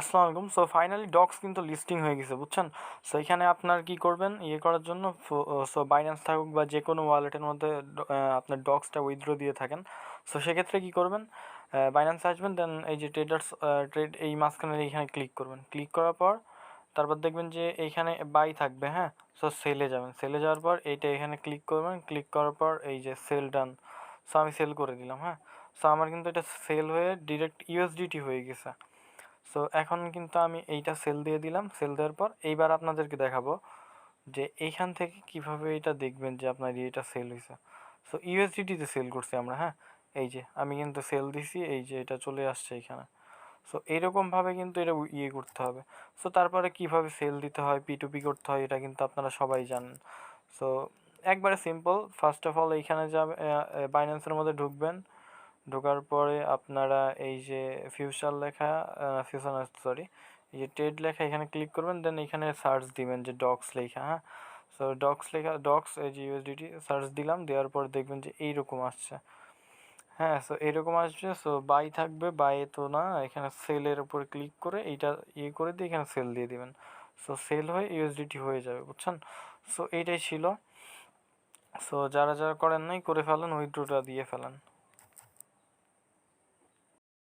আসসালামু আলাইকুম। So finally docs কিন্তু লিস্টিং হয়ে গেছে, বুঝছেন? সো এখানে আপনার কি করবেন? ইয়ে করার জন্য সো বাইন্যান্স থাকুক বা যে কোনো ওয়ালেটের মধ্যে আপনার ডক্সটা উইথড্র দিয়ে থাকেন। সো সেক্ষেত্রে কি করবেন? বাইন্যান্সে আসবেন দেন এই যে ট্রেডার্স ট্রেড এই মাঝখানে এইখানে ক্লিক করবেন। ক্লিক করার পর, তারপর দেখবেন যে এইখানে বাই থাকবে হ্যাঁ? সো সেলে যাবেন। সেলে যাওয়ার পর এইটা এখানে ক্লিক করবেন। ক্লিক করার পর এই যে সেল ডান সো আমি সেল করে দিলাম হ্যাঁ? সো আমার কিন্তু এটা সেল হয়ে ডিরেক্ট ইউএসডিটি হয়ে গেছে। সো এখন কিন্তু আমি এইটা সেল দিয়ে দিলাম। সেল দেওয়ার পর এইবার আপনাদেরকে দেখাবো যে এইখান থেকে কীভাবে এটা দেখবেন যে আপনার এটা সেল হয়েছে সো ইউএসডিটিতে সেল করছি আমরা হ্যাঁ? এই যে, আমি কিন্তু সেল দিছি, এই যে এটা চলে আসছে এখানে সো এইরকমভাবে কিন্তু এটা ইয়ে করতে হবে। সো তারপরে কীভাবে সেল দিতে হয় পি টু পি করতে হয়, এটা কিন্তু আপনারা সবাই জানেন। সো একবারে সিম্পল ফার্স্ট অফ অল এইখানে যাবে বাইন্যান্সের মধ্যে ঢুকবেন ঢোকার পরে আপনারা এই যে ফিউচার লেখা ফিউচার সরি এই যে টেড লেখা এখানে ক্লিক করবেন দেন এখানে সার্চ দিবেন যে ডক্স লেখা হ্যাঁ? সো ডক্স লেখা ডক্স এই যে ইউএসডিটি সার্চ দিলাম, দেওয়ার পর দেখবেন যে এইরকম আসছে। হ্যাঁ সো এরকম আসবে সো বাই থাকবে বাই তো না, এখানে সেলের উপর ক্লিক করে এইটা ইয়ে করে দিয়ে এখানে সেল দিয়ে দিবেন। সো সেল হয়ে ইউএসডিটি হয়ে যাবে, বুঝছেন? সো এইটাই ছিল। সো যারা যারা করেন নাই, করে ফেলেন উইথড্রোটা দিয়ে ফেলেন।